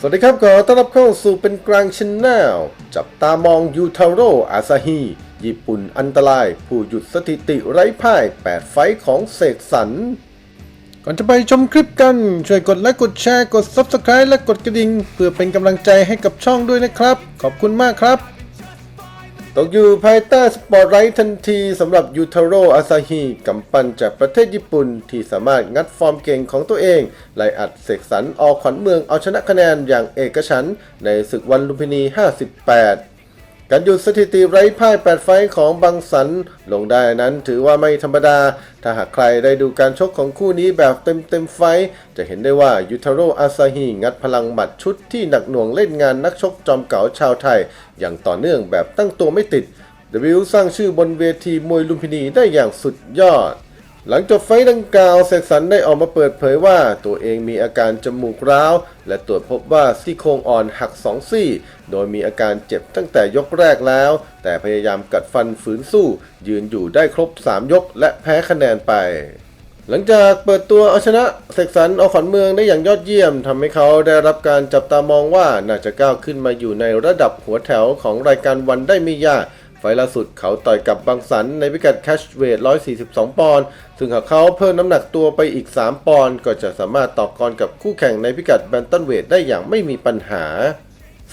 สวัสดีครับขอต้อนรับเข้าสู่เป็นกลางชแนลจับตามองยูทาโร่อาซาฮิญี่ปุ่นอันตราย ผู้หยุดสถิติไร้พ่าย 8 ไฟของเสกสรรก่อนจะไปชมคลิปกัน ช่วยกดไลค์กดแชร์กด Subscribe และกดกระดิ่ง เพื่อเป็นกำลังใจให้กับช่องด้วยนะครับ ขอบคุณมากครับ ตกอยู่ภายใต้สปอตไลท์ทันทีสำหรับยูทาโร่อาซาฮิกำปั้นจากประเทศญี่ปุ่น ที่สามารถงัดฟอร์มเก่งของตัวเองไล่อัดเสกสรรออกขวัญเมืองเอาชนะคะแนนอย่างเอกฉันในศึกวันลุมพินี 58 การหยุดสถิติไร้พ่าย8ไฟของบังสันลงได้นั้นถือว่าไม่ธรรมดา ถ้าหากใครได้ดูการชกของคู่นี้แบบเต็มเต็มไฟ จะเห็นได้ว่ายูทาโรอาซาฮิงัดพลังหมัดชุดที่หนักหน่วงเล่นงานนักชกจอมเก๋าชาวไทย อย่างต่อเนื่องแบบตั้งตัวไม่ติดวิวสร้างชื่อบนเวทีมวยลุมพินีได้อย่างสุดยอด หลังจบไฟดังกล่าวเสกสรรได้ออกมาเปิดเผยว่าตัวเองมีอาการจมูกร้าว และตรวจพบว่าซี่โครงอ่อนหักสองซี่ โดยมีอาการเจ็บตั้งแต่ยกแรกแล้ว แต่พยายามกัดฟันฝืนสู้ ยืนอยู่ได้ครบ 3 ยก และแพ้คะแนนไป หลังจากเปิดตัวเอาชนะเสกสรรเอาขวัญเมืองได้อย่างยอดเยี่ยมทำให้เขาได้รับการจับตามองว่าน่าจะก้าวขึ้นมาอยู่ในระดับหัวแถวของรายการวันได้ไม่ยาก ไฟล่าสุดเขาต่อยกับบางสันในพิกัดแคชเวท 142 ปอนด์ ซึ่งหากเขาเพิ่มน้ำหนักตัวไปอีก 3 ปอนด์ ก็จะสามารถต่อกรกับคู่แข่งในพิกัดแบนตันเวทได้อย่างไม่มีปัญหา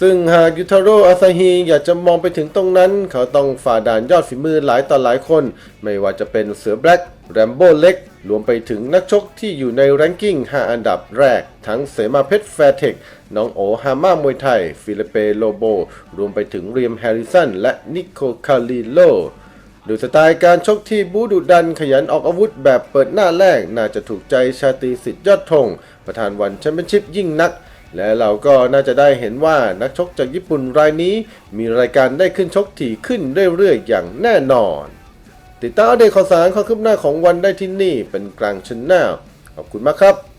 ซึ่งหากยูทาโร่อาซาฮีอยากจะมองไปถึงตรงนั้น เขาต้องฝ่าด่านยอดฝีมือหลายต่อหลายคน ไม่ว่าจะเป็นเสือแบล็กแรมโบ้เล็ก รวมไปถึงนักชกที่อยู่ในแรงกิ้ง 5 อันดับแรก ทั้งเสมาเพชรแฟร์เทค น้องโอฮาม่ามวยไทย ฟิลิเปโลโบ รวมไปถึงเรียมแฮริสัน และนิโคคาลิโลโดยสไตล์การชกที่บูดุดันขยันออกอาวุธแบบเปิดหน้าแรก น่าจะถูกใจชาตรีสิทธิ์ยอดธงประธานวันแชมเปี้ยนชิพยิ่งนัก และเราก็น่าจะได้เห็นว่านักชกจากญี่ปุ่นรายนี้ มีรายการได้ขึ้นชกถี่ขึ้นเรื่อยๆอย่างแน่นอน ติดตามอัปเดตข่าวสารความคืบหน้าของวันได้ที่นี่เป็นกลางชนแนลขอบคุณมากครับ